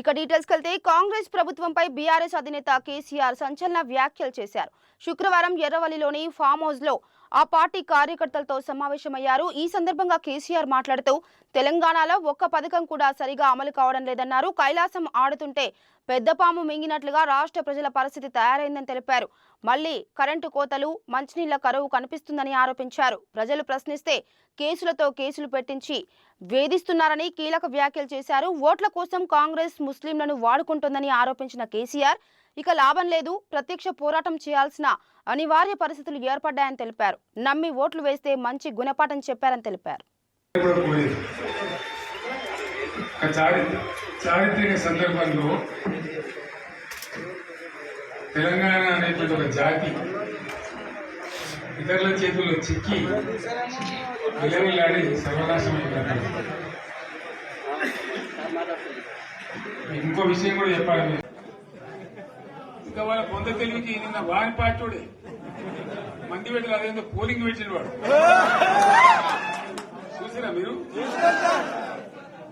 ఇక డీటెయిల్స్ వెళ్తే కాంగ్రెస్ ప్రభుత్వంపై బీఆర్ఎస్ అధినేత కేసీఆర్ సంచలన వ్యాఖ్యలు చేశారు. శుక్రవారం ఎర్రవల్లిలోని ఫామ్ హౌస్లో ఆ పార్టీ కార్యకర్తలతో సమావేశమయ్యారు. ఈ సందర్భంగా కేసీఆర్ మాట్లాడుతూ తెలంగాణలో ఒక్క పథకం కూడా సరిగా అమలు కావడం లేదన్నారు. కైలాసం ఆడుతుంటే పెద్ద పాము మింగినట్లుగా రాష్ట్ర ప్రజల పరిస్థితి తయారైందని తెలిపారు. మళ్ళీ కరెంటు కోతలు మంచినీళ్ళ కరువు కనిపిస్తుందని ఆరోపించారు. ప్రజలు ప్రశ్నిస్తే కేసులతో కేసులు పెట్టించి వేధిస్తున్నారని కీలక వ్యాఖ్యలు చేశారు. ఓట్ల కోసం కాంగ్రెస్ ముస్లింలను వాడుకుంటోందని ఆరోపించిన కేసీఆర్ ఇక లాభం లేదు ప్రత్యక్ష పోరాటం చేయాల్సిన అనివార్య పరిస్థితులు ఏర్పడ్డాయని తెలిపారు. నమ్మి ఓట్లు వేస్తే మంచి గుణపాఠం చెప్పారని తెలిపారు. చారిత్రక సందర్భంలో తెలంగాణ అనేటువంటి ఒక జాతి ఇతరుల చేతుల్లో చిక్కి విలవిల్లాడి సర్వనాశనం అయిపోయింది ఇంకో విషయం కూడా చెప్పాలి ఇంకా వాళ్ళ కొంత తెలివికి నిన్న వారి పార్టీ మంది పెట్టాలి అదేందో పోలింగ్ పెట్టిన వాడు. చూసారా మీరు?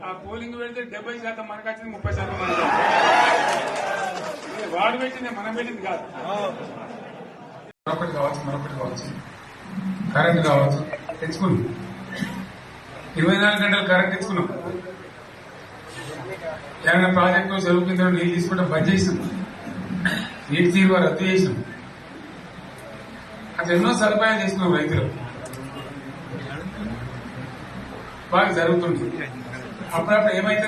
ఆ పోలింగ్ పెడితే డెబ్బై శాతం మనకు వచ్చింది ముప్పై శాతం మనకు వాడు పెట్టింది మనం పెట్టింది కాదు. మరొకటి కావచ్చు మరొకటి కావచ్చు. కరెంట్ కావచ్చు తెచ్చుకున్నాం ఇరవై నాలుగు గంటలు కరెంట్ తెచ్చుకున్నాం. ఏమైనా ప్రాజెక్టు చెరువు కింద నీళ్ళు తీసుకుంటే బంద్ చేసినాం నీటి తీరువ రద్దు చేసినాం. అట్లా ఎన్నో సదుపాయాలు చేసుకున్నాం రైతులు. బాగా జరుగుతుంది. అప్పుడప్పుడు ఏమైతే